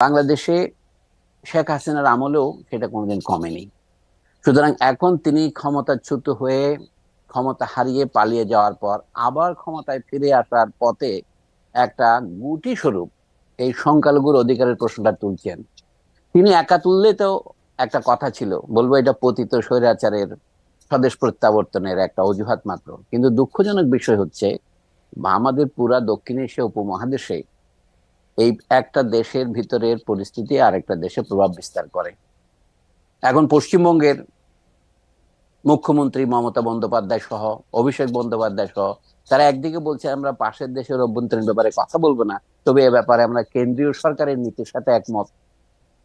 বাংলাদেশে শেখ হাসিনার আমলেও সেটা কোনোদিন কমেনি। সুতরাং এখন তিনি ক্ষমতাচ্যুত হয়ে ক্ষমতা হারিয়ে পালিয়ে যাওয়ার পর আবার ক্ষমতায় ফিরে আসার পথে একটা গুটি স্বরূপ এই সংখ্যালঘুর অধিকারের প্রশ্নটা তুলছেন। তিনি একা তুললে তো একটা কথা ছিল, বলব এটা পতিত স্বৈরাচারের স্বদেশ প্রত্যাবর্তনের একটা অজুহাত মাত্র। কিন্তু দুঃখজনক বিষয় হচ্ছে, আমাদের পুরা দক্ষিণ এশিয়া উপমহাদেশে এই একটা দেশের ভিতরের পরিস্থিতি আর একটা দেশে প্রভাব বিস্তার করে। এখন পশ্চিমবঙ্গের মুখ্যমন্ত্রী মমতা বন্দ্যোপাধ্যায় সহ, অভিষেক বন্দ্যোপাধ্যায় সহ, তারা একদিকে বলছে আমরা পাশের দেশের অভ্যন্তরীণ ব্যাপারে কথা বলব না, তবে এ ব্যাপারে আমরা কেন্দ্রীয় সরকারের নীতির সাথে একমত।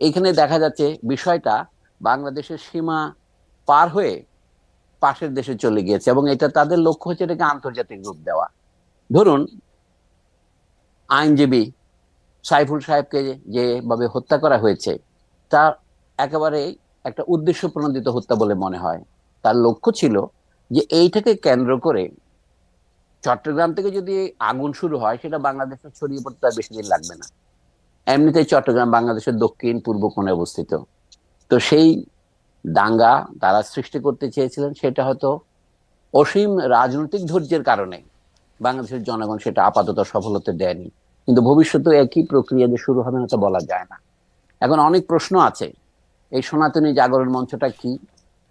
এখানে দেখা যাচ্ছে বিষয়টা বাংলাদেশের সীমা পার হয়ে পাশের দেশে চলে গিয়েছে এবং এটা তাদের লক্ষ্য হচ্ছে এটাকে আন্তর্জাতিক রূপ দেওয়া। ধরুন, আইনজীবী সাইফুল সাহেবকে যেভাবে হত্যা করা হয়েছে তা একেবারে একটা উদ্দেশ্য প্রণোদিত হত্যা বলে মনে হয়। তার লক্ষ্য ছিল যে এইটাকে কেন্দ্র করে চট্টগ্রাম থেকে যদি আগুন শুরু হয়, সেটা বাংলাদেশে ছড়িয়ে পড়তে আর বেশি দিন লাগবে না। এমনিতেই চট্টগ্রাম বাংলাদেশের দক্ষিণ, পূর্ব কোণে অবস্থিত। তো সেই দাঙ্গা তারা সৃষ্টি করতে চেয়েছিলেন, সেটা হয়তো অসীম রাজনৈতিক ধৈর্যের কারণে বাংলাদেশের জনগণ সেটা আপাতত সফল হতে দেয়নি। কিন্তু ভবিষ্যতে একই প্রক্রিয়া যে শুরু হবে না তা বলা যায় না। এখন অনেক প্রশ্ন আছে। এই সনাতনী জাগরণ মঞ্চটা কি?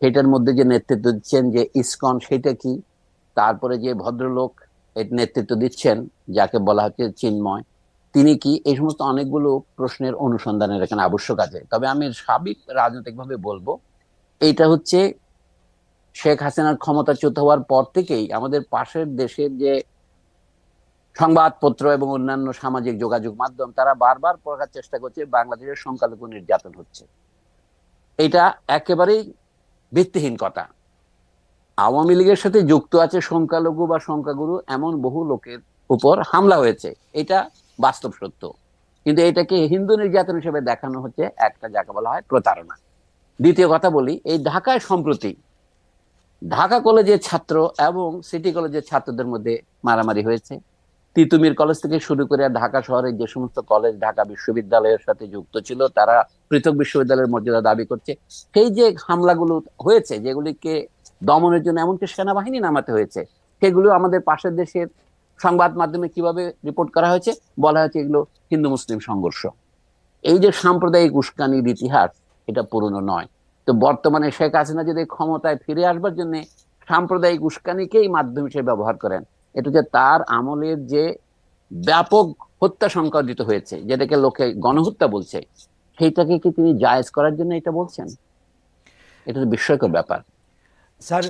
সেটার মধ্যে যে নেতৃত্ব দিচ্ছেন যে ইসকন, সেটা কি? তারপরে যে ভদ্রলোক এর নেতৃত্ব দিচ্ছেন, যাকে বলা হচ্ছে চিন্ময়, তিনি কি? এই সমস্ত অনেকগুলো প্রশ্নের অনুসন্ধানের এখানে আবশ্যক আছে। তবে আমি সাবিক রাজনৈতিকভাবে বলব, এইটা হচ্ছে শেখ হাসিনার ক্ষমতাচ্যুত হওয়ার পর থেকেই আমাদের পাশের দেশের যে সংবাদপত্র এবং অন্যান্য সামাজিক যোগাযোগ মাধ্যম, তারা বারবার প্রকার চেষ্টা করছে, বাংলাদেশের সংখ্যালঘু নির্যাতন হচ্ছে। এটা একেবারেই ভিত্তিহীন কথা। আওয়ামী লীগের সাথে যুক্ত আছে সংখ্যালঘু বা সংখ্যাগুরু এমন বহু লোকের উপর হামলা হয়েছে। এটা বাস্তব সত্য। কিন্তু এটাকে হিন্দু নির্যাতন হিসেবে দেখানো হচ্ছে একটা যাকে বলা হয় প্রতারণা। দ্বিতীয় কথা বলি, এই ঢাকায় সম্প্রতি ঢাকা কলেজের ছাত্র এবং সিটি কলেজের ছাত্রদের মধ্যে মারামারি হয়েছে। তিতুমির কলেজ থেকে শুরু করে ঢাকা শহরের যে সমস্ত কলেজ ঢাকা বিশ্ববিদ্যালয়ের সাথে যুক্ত ছিল, তারা পৃথক বিশ্ববিদ্যালয়ের মর্যাদা দাবি করছে। সেই যে হামলাগুলো হয়েছে, যেগুলিকে দমনের জন্য এমনকি সেনাবাহিনী নামাতে হয়েছে, সেগুলো আমাদের পাশের দেশের সংবাদ মাধ্যমে কীভাবে রিপোর্ট করা হয়েছে? বলা হয়েছে এগুলো হিন্দু মুসলিম সংঘর্ষ। এই যে সাম্প্রদায়িক উস্কানির ইতিহাস, এটা পুরনো নয়। তো বর্তমানে শেখ হাসিনা যদি ক্ষমতায় ফিরে আসবার জন্য সাম্প্রদায়িক উস্কানিকেই মাধ্যম হিসেবে ব্যবহার করেন এটা যে তার আমলের যে ব্যাপক হত্যা সংকটিত হয়েছে, যেটাকে লোকে গণহত্যা বলছে, সেইটাকে কি তিনি জায়েজ করার জন্য এটা বলছেন? এটা তো বিস্ময়কর ব্যাপার। স্যার